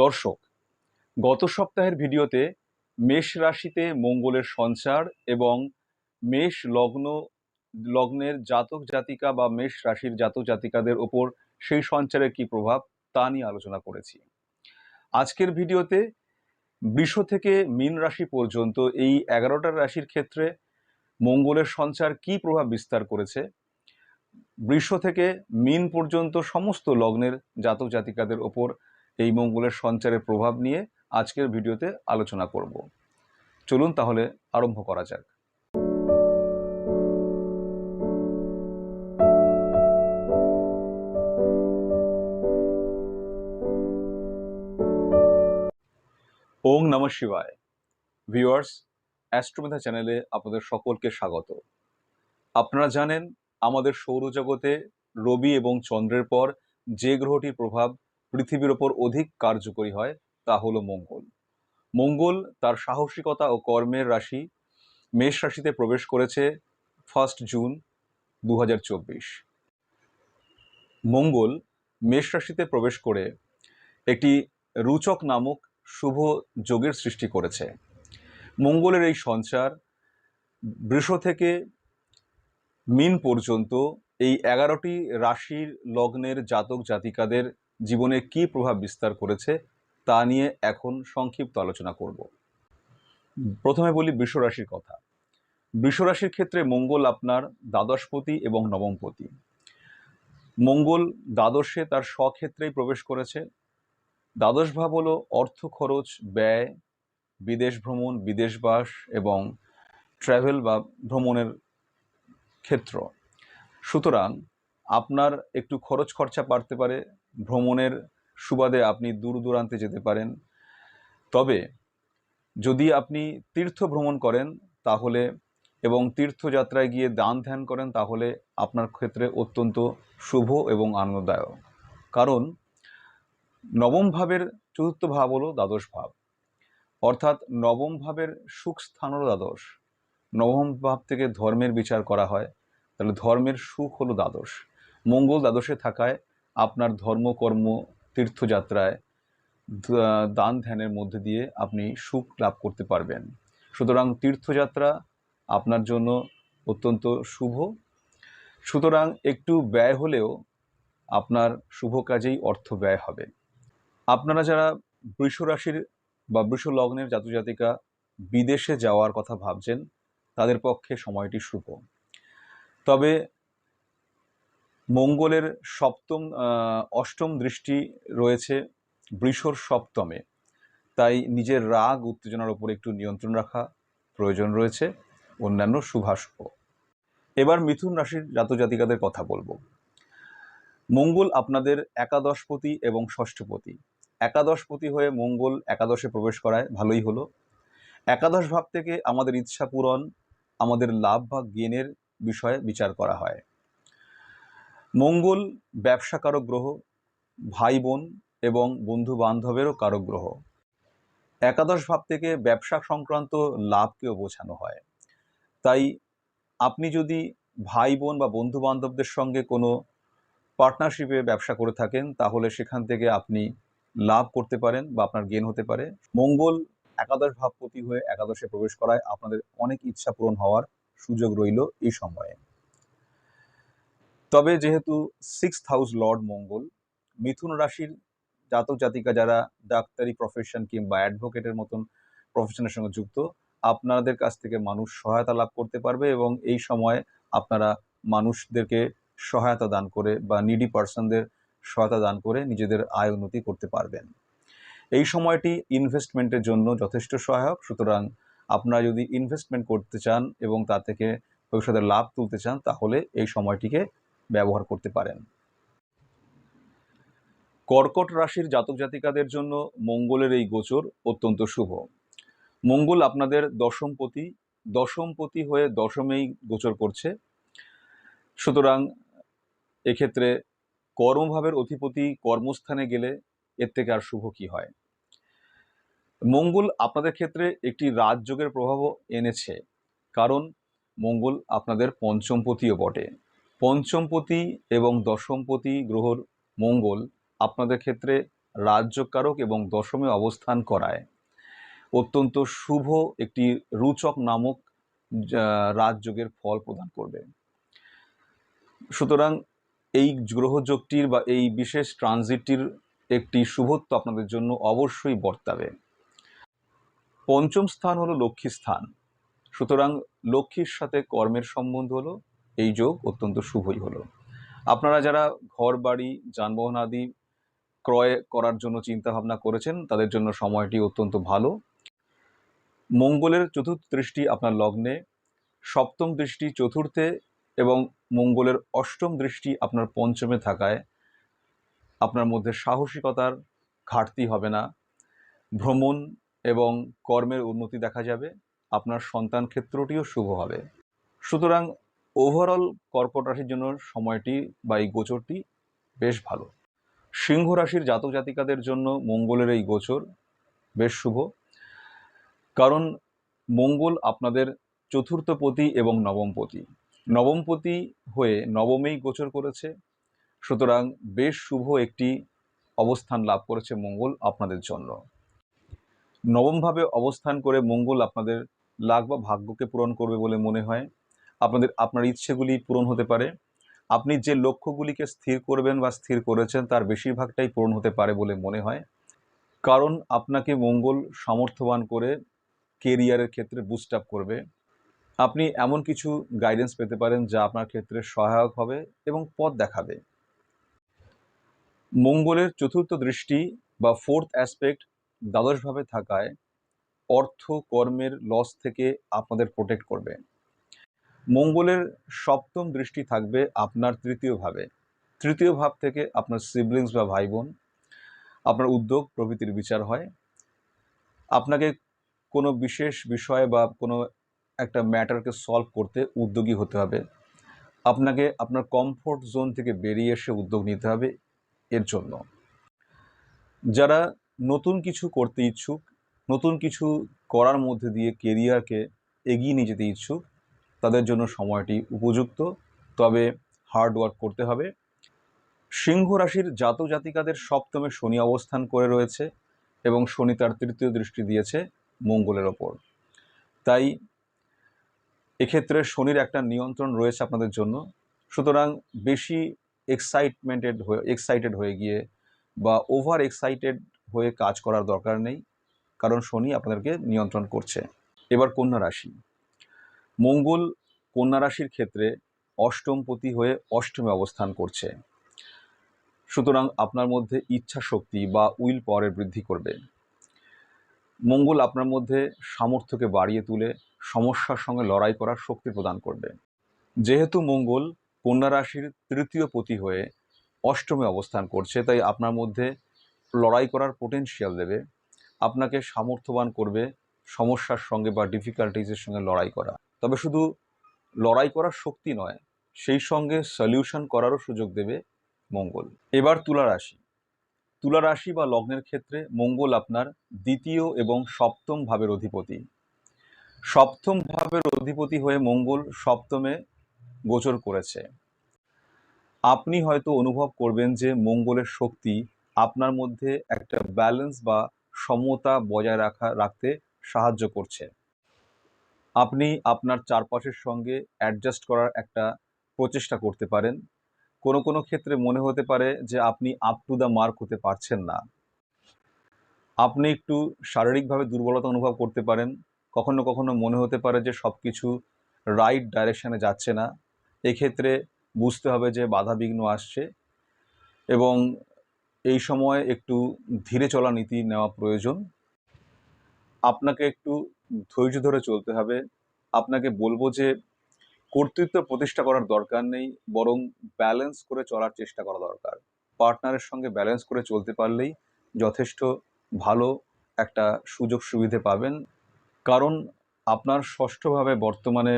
দর্শক, গত সপ্তাহের ভিডিওতে মেষ রাশিতে মঙ্গলের সঞ্চার এবং মেষ লগ্ন, লগ্নের জাতক জাতিকা বা মেষ রাশির জাতক জাতিকাদের ওপর সেই সঞ্চারের কি প্রভাব তা নিয়ে আলোচনা করেছি। আজকের ভিডিওতে বৃষ থেকে মীন রাশি পর্যন্ত এই এগারোটা রাশির ক্ষেত্রে মঙ্গলের সঞ্চার কি প্রভাব বিস্তার করেছে, বৃষ থেকে মীন পর্যন্ত সমস্ত লগ্নের জাতক জাতিকাদের ওপর এই মঙ্গলের সঞ্চারের প্রভাব নিয়ে আজকের ভিডিওতে আলোচনা করব। চলুন তাহলে আরম্ভ করা যাক। ওং নম শিবায়। ভিউয়ার্স অ্যাস্ট্রোমেথা চ্যানেলে আপনাদের সকলকে স্বাগত। আপনারা জানেন, আমাদের সৌরজগতে রবি এবং চন্দ্রের পর যে গ্রহটির প্রভাব পৃথিবীর ওপর অধিক কার্যকরী হয়, তা হলো মঙ্গল। মঙ্গল তার সাহসিকতা ও কর্মের রাশি মেষ রাশিতে প্রবেশ করেছে ফার্স্ট জুন দু হাজার চব্বিশ। মঙ্গল মেষ রাশিতে প্রবেশ করে একটি রুচক নামক শুভ যোগের সৃষ্টি করেছে। মঙ্গলের এই সঞ্চার বৃষ থেকে মিন পর্যন্ত এই এগারোটি রাশির লগ্নের জাতক জাতিকাদের জীবনে কি প্রভাব বিস্তার করেছে তা নিয়ে এখন সংক্ষিপ্ত আলোচনা করব। প্রথমে বলি বৃষ রাশির কথা। বৃষ রাশির ক্ষেত্রে মঙ্গল আপনার দ্বাদশপতি এবং নবমপতি। মঙ্গল দ্বাদশে তার স্বক্ষেত্রেই প্রবেশ করেছে। দ্বাদশ ভাব হলো অর্থ খরচ, ব্যয়, বিদেশ ভ্রমণ বিদেশবাস এবং ট্রাভেল বা ভ্রমণের ক্ষেত্র। সুতরাং আপনার একটু খরচ খরচা বাড়তে পারে ভ্রমণের সুবাদে আপনি দূর দূরান্তে যেতে পারেন। তবে যদি আপনি তীর্থ ভ্রমণ করেন তাহলে এবং তীর্থযাত্রায় গিয়ে দান ধ্যান করেন তাহলে আপনার ক্ষেত্রে অত্যন্ত শুভ এবং আনন্দদায়ক। কারণ নবম ভাবের চতুর্থ ভাব হলো দ্বাদশ ভাব। অর্থাৎ নবম ভাবের সুখ স্থান হলো দ্বাদশ। নবম ভাব থেকে ধর্মের বিচার করা হয়। তাহলে ধর্মের সুখ হলো দ্বাদশ। মঙ্গল দ্বাদশে থাকায় আপনার ধর্মকর্ম, তীর্থযাত্রায় দান ধ্যানের মধ্যে দিয়ে আপনি সুখ লাভ করতে পারবেন। সুতরাং তীর্থযাত্রা আপনার জন্য অত্যন্ত শুভ। সুতরাং একটু ব্যয় হলেও আপনার শুভ কাজেই অর্থ ব্যয় হবে। আপনারা যারা বৃষ রাশির বা বৃষ লগ্নের জাতজাতিকা বিদেশে যাওয়ার কথা ভাবছেন, তাদের পক্ষে সময়টি শুভ। তবে মঙ্গলের সপ্তম অষ্টম দৃষ্টি রয়েছে বৃষর সপ্তমে। তাই নিজের রাগ, উত্তেজনার উপর একটু নিয়ন্ত্রণ রাখা প্রয়োজন রয়েছে। অন্যান্য শুভাশুভ এবার মিথুন রাশির জাতজাতিকাদের কথা বলব। মঙ্গল আপনাদের একাদশপতি এবং ষষ্ঠপতি। একাদশপতি হয়ে মঙ্গল একাদশে প্রবেশ করায় ভালোই হলো। একাদশ ভাব থেকে আমাদের ইচ্ছা পূরণ, আমাদের লাভ বা গেনের বিষয়ে বিচার করা হয়। মঙ্গল ব্যবসা কারক গ্রহ ভাই বোন এবং বন্ধু বান্ধবেরও কারক গ্রহ একাদশ ভাব থেকে ব্যবসা সংক্রান্ত লাভকেও বোঝানো হয়। তাই আপনি যদি ভাই বোন বা বন্ধু বান্ধবদের সঙ্গে কোনো পার্টনারশিপে ব্যবসা করে থাকেন, তাহলে সেখান থেকে আপনি লাভ করতে পারেন বা আপনার গেন হতে পারে। মঙ্গল একাদশ ভাবপতি হয়ে একাদশে প্রবেশ করায় আপনাদের অনেক ইচ্ছা পূরণ হওয়ার সুযোগ রইল এই সময়ে। তবে যেহেতু সিক্স হাউস লর্ড মঙ্গল, মিথুন রাশির জাতক জাতিকা যারা ডাক্তারি প্রফেশন কিংবা অ্যাডভোকেটের মতন প্রফেশনের সঙ্গে যুক্ত, আপনাদের কাছ থেকে মানুষ সহায়তা লাভ করতে পারবে এবং এই সময় আপনারা মানুষদেরকে সহায়তা দান করে বা নিডি পার্সনদের সহায়তা দান করে নিজেদের আয় উন্নতি করতে পারবেন। এই সময়টি ইনভেস্টমেন্টের জন্য যথেষ্ট সহায়ক। সুতরাং আপনারা যদি ইনভেস্টমেন্ট করতে চান এবং তা থেকে ভবিষ্যতে লাভ তুলতে চান, তাহলে এই সময়টিকে ব্যবহার করতে পারেন। কর্কট রাশির জাতক জাতিকাদের জন্য মঙ্গলের এই গোচর অত্যন্ত শুভ। মঙ্গল আপনাদের দশমপতি দশমপতি হয়ে দশমেই গোচর করছে। সুতরাং এক্ষেত্রে কর্মভাবের অধিপতি কর্মস্থানে গেলে এর থেকে আর শুভ কি হয়? মঙ্গল আপনাদের ক্ষেত্রে একটি রাজযোগের প্রভাবও এনেছে। কারণ মঙ্গল আপনাদের পঞ্চমপতিও বটে। পঞ্চমপতি এবং দশমপতি গ্রহর মঙ্গল আপনাদের ক্ষেত্রে রাজ্যকারক এবং দশমে অবস্থান করায়। অত্যন্ত শুভ একটি রুচক নামক রাজযোগের ফল প্রদান করবে। সুতরাং এই গ্রহযোগটির বা এই বিশেষ ট্রানজিটটির একটি শুভত্ব আপনাদের জন্য অবশ্যই বর্তাবে। পঞ্চম স্থান হলো লক্ষ্মী স্থান। সুতরাং লক্ষ্মীর সাথে কর্মের সম্বন্ধ হলো এই যোগ অত্যন্ত শুভই হলো। আপনারা যারা ঘর, বাড়ি, যানবাহন আদি ক্রয় করার জন্য চিন্তা ভাবনা করেছেন, তাদের জন্য সময়টি অত্যন্ত ভালো। মঙ্গলের চতুর্থ দৃষ্টি আপনার লগ্নে, সপ্তম দৃষ্টি চতুর্থে এবং মঙ্গলের অষ্টম দৃষ্টি আপনার পঞ্চমে থাকায় আপনার মধ্যে সাহসিকতার ঘাটতি হবে না। ভ্রমণ এবং কর্মের উন্নতি দেখা যাবে। আপনার সন্তান ক্ষেত্রটিও শুভ হবে। সুতরাং ওভারঅল কর্কট রাশির জন্য সময়টি বা এই গোচরটি বেশ ভালো। সিংহ রাশির জাতক জাতিকাদের জন্য মঙ্গলের এই গোচর বেশ শুভ। কারণ মঙ্গল আপনাদের চতুর্থপতি এবং নবমপতি নবমপতি হয়ে নবমেই গোচর করেছে। সুতরাং বেশ শুভ একটি অবস্থান লাভ করেছে মঙ্গল আপনাদের জন্য। নবমভাবে অবস্থান করে মঙ্গল আপনাদের লাভ বা ভাগ্যকে পূরণ করবে বলে মনে হয়। আপনাদের, আপনার ইচ্ছেগুলি পূরণ হতে পারে। আপনি যে লক্ষ্যগুলিকে স্থির করবেন বা স্থির করেছেন, তার বেশিরভাগটাই পূরণ হতে পারে বলে মনে হয়। কারণ আপনাকে মঙ্গল সামর্থ্যবান করে কেরিয়ারের ক্ষেত্রে বুস্ট আপ করবে। আপনি এমন কিছু গাইডেন্স পেতে পারেন যা আপনার ক্ষেত্রে সহায়ক হবে এবং পথ দেখাবে। মঙ্গলের চতুর্থ দৃষ্টি বা ফোর্থ অ্যাসপেক্ট দ্বাদশভাবে থাকায় অর্থ কর্মের লস থেকে আপনাদের প্রোটেক্ট করবে। মঙ্গলের সপ্তম দৃষ্টি থাকবে আপনার তৃতীয় ভাবে। তৃতীয় ভাব থেকে আপনার সিবলিংস বা ভাই বোন আপনার উদ্যোগ প্রভৃতির বিচার হয়। আপনাকে কোনো বিশেষ বিষয় বা কোনো একটা ম্যাটারকে সলভ করতে উদ্যোগী হতে হবে। আপনাকে আপনার কমফোর্ট জোন থেকে বেরিয়ে এসে উদ্যোগ নিতে হবে এর জন্য। যারা নতুন কিছু করতে ইচ্ছুক, নতুন কিছু করার মধ্যে দিয়ে কেরিয়ারকে এগিয়ে নিয়ে যেতে ইচ্ছুক তাদের জন্য সময়টি উপযুক্ত। তবে হার্ড ওয়ার্ক করতে হবে। সিংহ রাশির জাতক জাতিকাদের সপ্তমে শনি অবস্থান করে রয়েছে এবং শনি তার তৃতীয় দৃষ্টি দিয়েছে মঙ্গলের ওপর। তাই এক্ষেত্রে শনির একটা নিয়ন্ত্রণ রয়েছে আপনাদের জন্য। সুতরাং বেশি এক্সাইটমেন্টেড হয়ে এক্সাইটেড হয়ে গিয়ে বা ওভার এক্সাইটেড হয়ে কাজ করার দরকার নেই। কারণ শনি আপনাদেরকে নিয়ন্ত্রণ করছে। এবার কন্যা রাশি। মঙ্গল কন্যা রাশির ক্ষেত্রে অষ্টমপতি হয়ে অষ্টমে অবস্থান করছে। সুতরাং আপনার মধ্যে ইচ্ছা শক্তি বা উইল পাওয়ারের বৃদ্ধি করবে। মঙ্গল আপনার মধ্যে সামর্থ্যকে বাড়িয়ে তুলে, সমস্যার সঙ্গে লড়াই করার শক্তি প্রদান করবে। যেহেতু মঙ্গল কন্যা রাশির তৃতীয় পতি হয়ে অষ্টমে অবস্থান করছে, তাই আপনার মধ্যে লড়াই করার পোটেনশিয়াল দেবে। আপনাকে সামর্থ্যবান করবে সমস্যার সঙ্গে বা ডিফিকাল্টিজের সঙ্গে লড়াই করা। তবে শুধু লড়াই করার শক্তি নয়, সেই সঙ্গে সলিউশন করারও সুযোগ দেবে মঙ্গল। এবার তুলা রাশি। তুলা রাশি বা লগ্নের ক্ষেত্রে মঙ্গল আপনার দ্বিতীয় এবং সপ্তম ভাবের অধিপতি। সপ্তম ভাবের অধিপতি হয়ে মঙ্গল সপ্তমে গোচর করেছে। আপনি হয়তো অনুভব করবেন যে মঙ্গলের শক্তি আপনার মধ্যে একটা ব্যালেন্স বা সমতা বজায় রাখা, রাখতে সাহায্য করছে। আপনি আপনার চারপাশের সঙ্গে অ্যাডজাস্ট করার একটা প্রচেষ্টা করতে পারেন। কোনো কোনো ক্ষেত্রে মনে হতে পারে যে আপনি আপ টু দ্য মার্ক হতে পারছেন না। আপনি একটু শারীরিকভাবে দুর্বলতা অনুভব করতে পারেন। কখনো কখনো মনে হতে পারে যে সব কিছু রাইট ডাইরেকশানে যাচ্ছে না। এক্ষেত্রে বুঝতে হবে যে বাধা বিঘ্ন আসছে এবং এই সময় একটু ধীরে চলা নীতি নেওয়া প্রয়োজন। আপনাকে একটু ধৈর্য ধরে চলতে হবে। আপনাকে বলব যে, কর্তৃত্ব প্রতিষ্ঠা করার দরকার নেই, বরং ব্যালেন্স করে চলার চেষ্টা করা দরকার। পার্টনারের সঙ্গে ব্যালেন্স করে চলতে পারলেই যথেষ্ট ভালো একটা সুযোগ সুবিধে পাবেন। কারণ আপনার ষষ্ঠভাবে বর্তমানে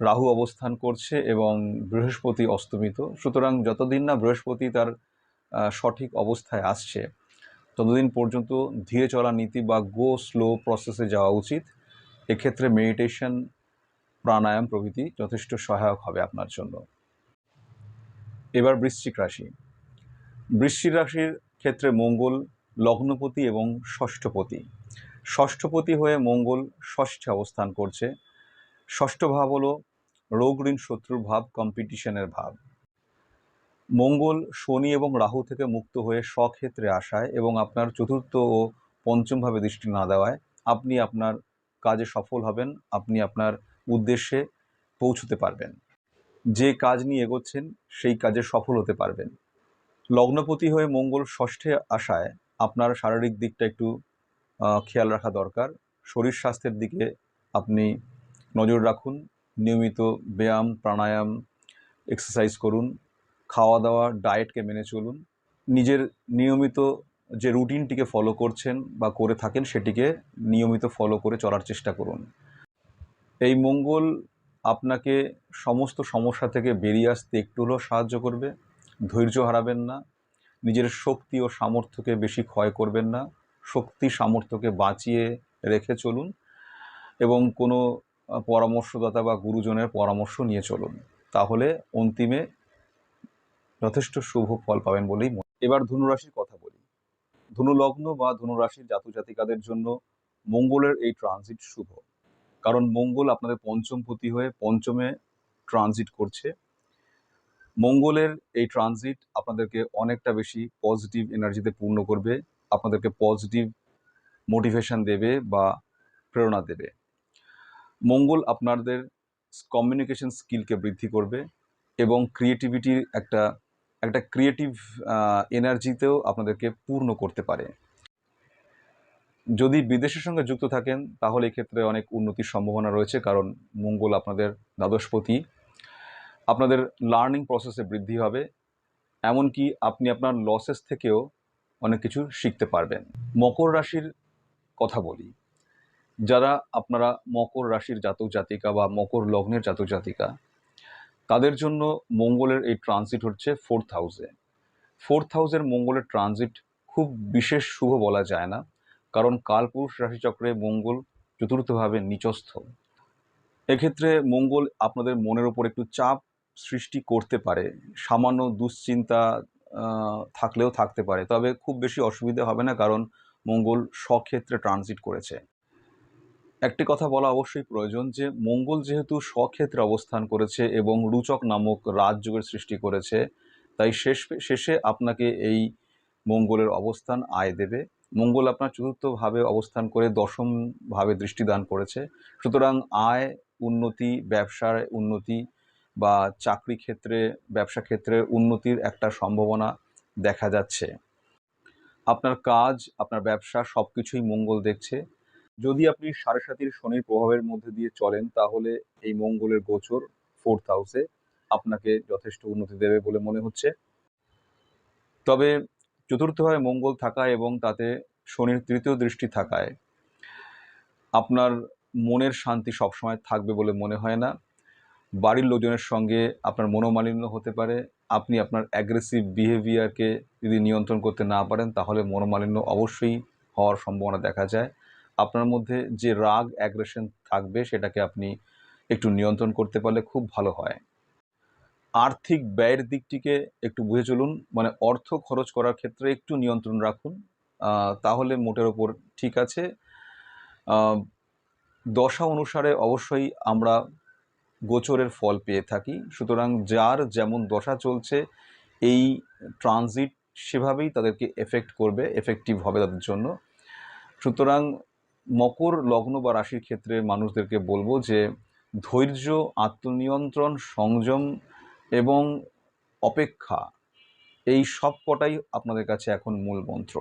রাহু অবস্থান করছে এবং বৃহস্পতি অস্তমিত। সুতরাং যতদিন না বৃহস্পতি তার সঠিক অবস্থায় আসছে ততদিন পর্যন্ত ধীরে চলা নীতি বা গো স্লো প্রসেসে যাওয়া উচিত। এক্ষেত্রে মেডিটেশন প্রাণায়াম প্রভৃতি যথেষ্ট সহায়ক হবে আপনার জন্য। এবার বৃশ্চিক রাশি। বৃশ্চিক রাশির ক্ষেত্রে মঙ্গল, লগ্নপতি এবং ষষ্ঠপতি। ষষ্ঠপতি হয়ে মঙ্গল ষষ্ঠে অবস্থান করছে। ষষ্ঠ ভাব হলো রোগ ঋণ শত্রুর ভাব কম্পিটিশনের ভাব। মঙ্গল, শনি এবং রাহু থেকে মুক্ত হয়ে স্বক্ষেত্রে আসায় এবং আপনার চতুর্থ ও পঞ্চমভাবে দৃষ্টি না দেওয়ায় আপনি আপনার কাজে সফল হবেন, আপনি আপনার উদ্দেশ্যে পৌঁছতে পারবেন। যে কাজ নিয়ে এগোচ্ছেন, সেই কাজে সফল হতে পারবেন। লগ্নপতি হয়ে মঙ্গল ষষ্ঠে আসায় আপনার শারীরিক দিকটা একটু খেয়াল রাখা দরকার। শরীর স্বাস্থ্যের দিকে আপনি নজর রাখুন, নিয়মিত ব্যায়াম, প্রাণায়াম, এক্সারসাইজ করুন খাওয়া দাওয়া ডায়েটকে মেনে চলুন। নিজের নিয়মিত যে রুটিনটিকে ফলো করছেন বা করে থাকেন, সেটিকে নিয়মিত ফলো করে চলার চেষ্টা করুন। এই মঙ্গল আপনাকে সমস্ত সমস্যা থেকে বেরিয়ে আসতে একটু হলেও সাহায্য করবে। ধৈর্য হারাবেন না। নিজের শক্তি ও সামর্থ্যকে বেশি ক্ষয় করবেন না। শক্তি, সামর্থ্যকে বাঁচিয়ে রেখে চলুন এবং কোনো পরামর্শদাতা বা গুরুজনের পরামর্শ নিয়ে চলুন। তাহলে অন্তিমে যথেষ্ট শুভ ফল পাবেন বলেই মনে এবার ধনুরাশির কথা বলি। ধনুলগ্ন বা ধনুরাশির জাতক জাতিকাদের জন্য মঙ্গলের এই ট্রানজিট শুভ। কারণ মঙ্গল আপনাদের পঞ্চম পঞ্চমপতি হয়ে পঞ্চমে ট্রানজিট করছে। মঙ্গলের এই ট্রানজিট আপনাদেরকে অনেকটা বেশি পজিটিভ এনার্জিতে পূর্ণ করবে, আপনাদেরকে পজিটিভ মোটিভেশন দেবে বা প্রেরণা দেবে। মঙ্গল আপনাদের কমিউনিকেশন স্কিলকে বৃদ্ধি করবে এবং ক্রিয়েটিভিটির একটা একটা ক্রিয়েটিভ এনার্জিতেও আপনাদেরকে পূর্ণ করতে পারে। যদি বিদেশের সঙ্গে যুক্ত থাকেন, তাহলে এক্ষেত্রে অনেক উন্নতির সম্ভাবনা রয়েছে, কারণ মঙ্গল আপনাদের দ্বাদশপতি। আপনাদের লার্নিং প্রসেসে বৃদ্ধি হবে, এমনকি আপনি আপনার লসেস থেকেও অনেক কিছু শিখতে পারবেন। মকর রাশির কথা বলি। যারা আপনারা মকর রাশির জাতক জাতিকা বা মকর লগ্নের জাতক জাতিকা তাদের জন্য মঙ্গলের এই ট্রানজিট হচ্ছে ফোর্থ হাউসে ফোর্থ হাউসের মঙ্গলের ট্রানজিট খুব বিশেষ শুভ বলা যায় না, কারণ কালপুরুষ রাশিচক্রে মঙ্গল চতুর্থভাবে নিচস্থ। এক্ষেত্রে মঙ্গল আপনাদের মনের ওপর একটু চাপ সৃষ্টি করতে পারে, সামান্য দুশ্চিন্তা থাকলেও থাকতে পারে, তবে খুব বেশি অসুবিধা হবে না, কারণ মঙ্গল স্বক্ষেত্রে ট্রানজিট করেছে। একটি কথা বলা অবশ্যই প্রয়োজন যে, মঙ্গল যেহেতু স্বক্ষেত্রে অবস্থান করেছে এবং রুচক নামক রাজযোগের সৃষ্টি করেছে, তাই শেষ শেষে আপনাকে এই মঙ্গলের অবস্থান আয় দেবে। মঙ্গল আপনার চতুর্থভাবে অবস্থান করে দশম ভাবে দৃষ্টিদান করেছে। সুতরাং আয়, উন্নতি, ব্যবসার উন্নতি বা চাকরি ক্ষেত্রে, ব্যবসা ক্ষেত্রে উন্নতির একটা সম্ভাবনা দেখা যাচ্ছে। আপনার কাজ, আপনার ব্যবসা সব কিছুই মঙ্গল দেখছে। যদি আপনি সাড়ে সাতির শনির প্রভাবের মধ্যে দিয়ে চলেন, তাহলে এই মঙ্গলের গোচর ফোর্থ হাউসে আপনাকে যথেষ্ট উন্নতি দেবে বলে মনে হচ্ছে। তবে চতুর্থভাবে মঙ্গল থাকায় এবং তাতে শনির তৃতীয় দৃষ্টি থাকায়। আপনার মনের শান্তি সবসময় থাকবে বলে মনে হয় না। বাড়ির লোকজনের সঙ্গে আপনার মনোমালিন্য হতে পারে। আপনি আপনার অ্যাগ্রেসিভ বিহেভিয়ারকে যদি নিয়ন্ত্রণ করতে না পারেন, তাহলে মনোমালিন্য অবশ্যই হওয়ার সম্ভাবনা দেখা যায়। আপনার মধ্যে যে রাগ অ্যাগ্রেশন থাকবে, সেটাকে আপনি একটু নিয়ন্ত্রণ করতে পারলে খুব ভালো হয়। আর্থিক ব্যয়ের দিকটিকে একটু বুঝে চলুন। মানে অর্থ খরচ করার ক্ষেত্রে একটু নিয়ন্ত্রণ রাখুন। তাহলে মোটের ওপর ঠিক আছে। দশা অনুসারে অবশ্যই আমরা গোচরের ফল পেয়ে থাকি। সুতরাং যার যেমন দশা চলছে, এই ট্রানজিট সেভাবেই তাদেরকে এফেক্ট করবে এফেক্টিভ হবে তাদের জন্য। সুতরাং মকর, লগ্ন বা রাশির ক্ষেত্রে মানুষদেরকে বলব যে ধৈর্য, আত্মনিয়ন্ত্রণ, সংযম এবং অপেক্ষা, এই সব কটাই আপনাদের কাছে এখন মূল মন্ত্র।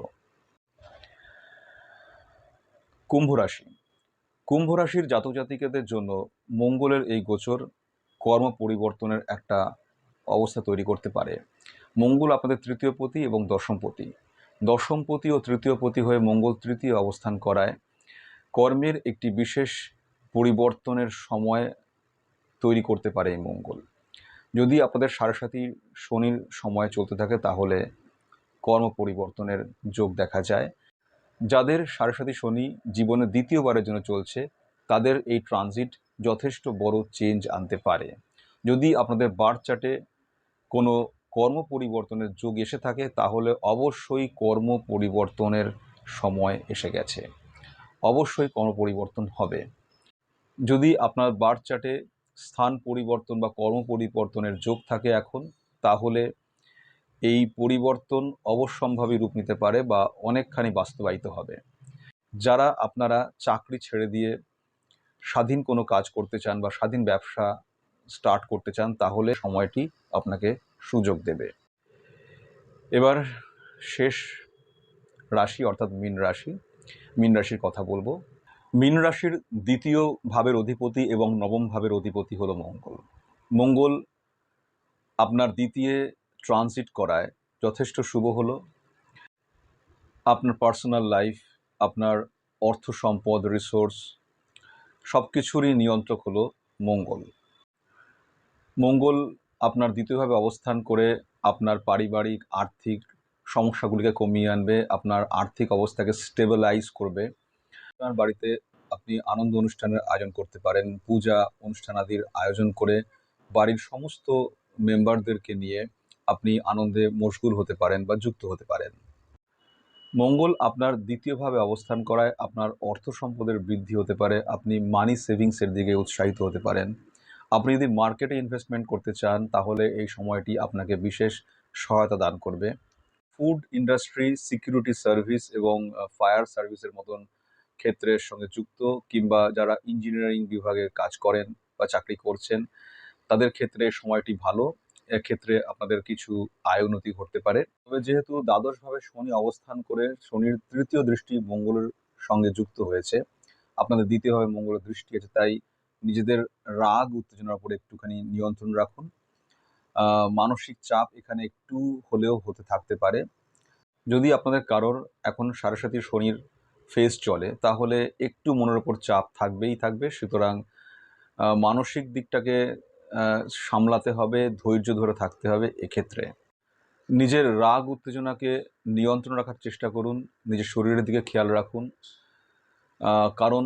কুম্ভ রাশি। কুম্ভ রাশির জাতক জাতিকাদের জন্য মঙ্গলের এই গোচর কর্ম পরিবর্তনের একটা অবস্থা তৈরি করতে পারে। মঙ্গল আপনাদের তৃতীয় পতি এবং দশমপতি দশমপতি ও তৃতীয় পতি হয়ে মঙ্গল তৃতীয় অবস্থান করায়। কর্মের একটি বিশেষ পরিবর্তনের সময় তৈরি করতে পারে এই মঙ্গল। যদি আপনাদের সাড়ে শনির সময় চলতে থাকে, তাহলে কর্ম পরিবর্তনের যোগ দেখা যায়। যাদের সাড়ে সাথী শনি জীবনে দ্বিতীয়বারের জন্য চলছে, তাদের এই ট্রানজিট যথেষ্ট বড় চেঞ্জ আনতে পারে। যদি আপনাদের বার্থ চার্টে কোনো কর্ম পরিবর্তনের যোগ এসে থাকে, তাহলে অবশ্যই কর্ম পরিবর্তনের সময় এসে গেছে। অবশ্যই কর্ম পরিবর্তন হবে। যদি আপনার বার্থ চার্টে স্থান পরিবর্তন বা কর্ম পরিবর্তনের যোগ থাকে এখন, তাহলে এই পরিবর্তন অবশ্যম্ভাবী রূপ নিতে পারে বা অনেকখানি বাস্তবায়িত হবে। যারা আপনারা চাকরি ছেড়ে দিয়ে স্বাধীন কোনো কাজ করতে চান বা স্বাধীন ব্যবসা স্টার্ট করতে চান, তাহলে সময়টি আপনাকে সুযোগ দেবে। এবার শেষ রাশি অর্থাৎ মীন রাশি মীন রাশির কথা বলব। মীন রাশির দ্বিতীয় ভাবের অধিপতি এবং নবম ভাবের অধিপতি হলো মঙ্গল। মঙ্গল আপনার দ্বিতীয় ট্রানজিট করায়, যথেষ্ট শুভ হলো। আপনার পার্সোনাল লাইফ আপনার অর্থ সম্পদ রিসোর্স সব কিছুরই নিয়ন্ত্রক হলো মঙ্গল। মঙ্গল আপনার দ্বিতীয়ভাবে অবস্থান করে আপনার পারিবারিক, আর্থিক সমস্যাগুলিকে কমিয়ে আনবে, আপনার আর্থিক অবস্থাকে স্টেবিলাইজ করবে। আপনার বাড়িতে আপনি আনন্দ অনুষ্ঠানের আয়োজন করতে পারেন, পূজা অনুষ্ঠান আদির আয়োজন করে বাড়ির সমস্ত মেম্বারদেরকে নিয়ে আপনি আনন্দে মশগুল হতে পারেন বা যুক্ত হতে পারেন। মঙ্গল আপনার দ্বিতীয়ভাবে অবস্থান করায় আপনার অর্থ সম্পদের বৃদ্ধি হতে পারে, আপনি মানি সেভিংসের দিকে উৎসাহিত হতে পারেন। আপনি যদি মার্কেটে ইনভেস্টমেন্ট করতে চান, তাহলে এই সময়টি আপনাকে বিশেষ সহায়তা দান করবে। ফুড ইন্ডাস্ট্রি, সিকিউরিটি সার্ভিস এবং ফায়ার সার্ভিসের মতন ক্ষেত্রের সঙ্গে যুক্ত কিংবা যারা ইঞ্জিনিয়ারিং বিভাগে কাজ করেন বা চাকরি করছেন, তাদের ক্ষেত্রে সময়টি ভালো। এক্ষেত্রে আপনাদের কিছু আয় উন্নতি ঘটতে পারে। তবে যেহেতু দ্বাদশভাবে শনি অবস্থান করে শনির তৃতীয় দৃষ্টি মঙ্গলের সঙ্গে যুক্ত হয়েছে, আপনাদের দ্বিতীয়ভাবে মঙ্গলের দৃষ্টি আছে, তাই নিজেদের রাগ, উত্তেজনার উপরে একটুখানি নিয়ন্ত্রণ রাখুন। মানসিক চাপ এখানে একটু হলেও হতে থাকতে পারে। যদি আপনাদের কারোর এখন সাড়ে শনির ফেজ চলে, তাহলে একটু মনের ওপর চাপ থাকবেই থাকবে। সুতরাং মানসিক দিকটাকে সামলাতে হবে, ধৈর্য ধরে থাকতে হবে এক্ষেত্রে। নিজের রাগ উত্তেজনাকে নিয়ন্ত্রণ রাখার চেষ্টা করুন, নিজের শরীরের দিকে খেয়াল রাখুন। কারণ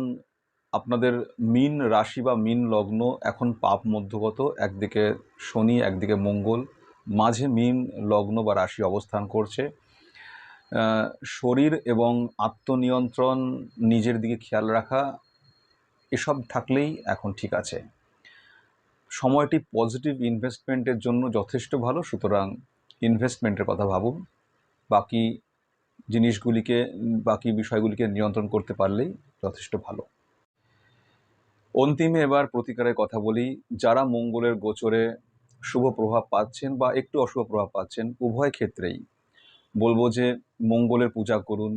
আপনাদের মিন রাশি বা মিন লগ্ন এখন পাপ মধ্যগত, একদিকে শনি, একদিকে মঙ্গল, মাঝে মিন লগ্ন বা রাশি অবস্থান করছে। শরীর এবং আত্মনিয়ন্ত্রণ, নিজের দিকে খেয়াল রাখা, এসব থাকলেই এখন ঠিক আছে। সময়টি পজিটিভ ইনভেস্টমেন্টের জন্য যথেষ্ট ভালো, সুতরাং ইনভেস্টমেন্টের কথা ভাবুন। বাকি জিনিসগুলিকে, বাকি বিষয়গুলিকে নিয়ন্ত্রণ করতে পারলেই যথেষ্ট ভালো। অন্তিমে এবার প্রতিকারের কথা বলি। যারা মঙ্গলের গোচরে শুভ প্রভাব পাচ্ছেন বা একটু অশুভ প্রভাব পাচ্ছেন, উভয় ক্ষেত্রেই বলব যে মঙ্গলের পূজা করুন।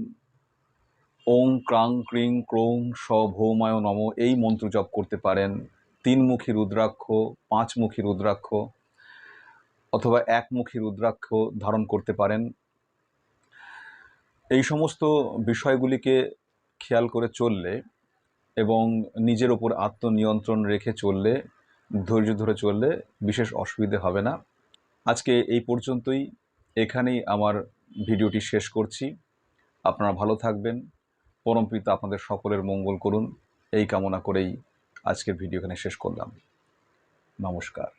ওং ক্রাং ক্রিং ক্রৌং স ভৌমায় নম এই মন্ত্র জপ করতে পারেন। তিনমুখী রুদ্রাক্ষ পাঁচমুখী রুদ্রাক্ষ অথবা একমুখী রুদ্রাক্ষ ধারণ করতে পারেন। এই সমস্ত বিষয়গুলিকে খেয়াল করে চললে এবং নিজের ওপর আত্মনিয়ন্ত্রণ রেখে চললে, ধৈর্য ধরে চললে বিশেষ অসুবিধে হবে না। আজকে এই পর্যন্তই। এখানেই আমার ভিডিওটি শেষ করছি। আপনারা ভালো থাকবেন। পরমপিতা আপনাদের সকলের মঙ্গল করুন। এই কামনা করেই আজকের ভিডিও এখানে শেষ করলাম। নমস্কার।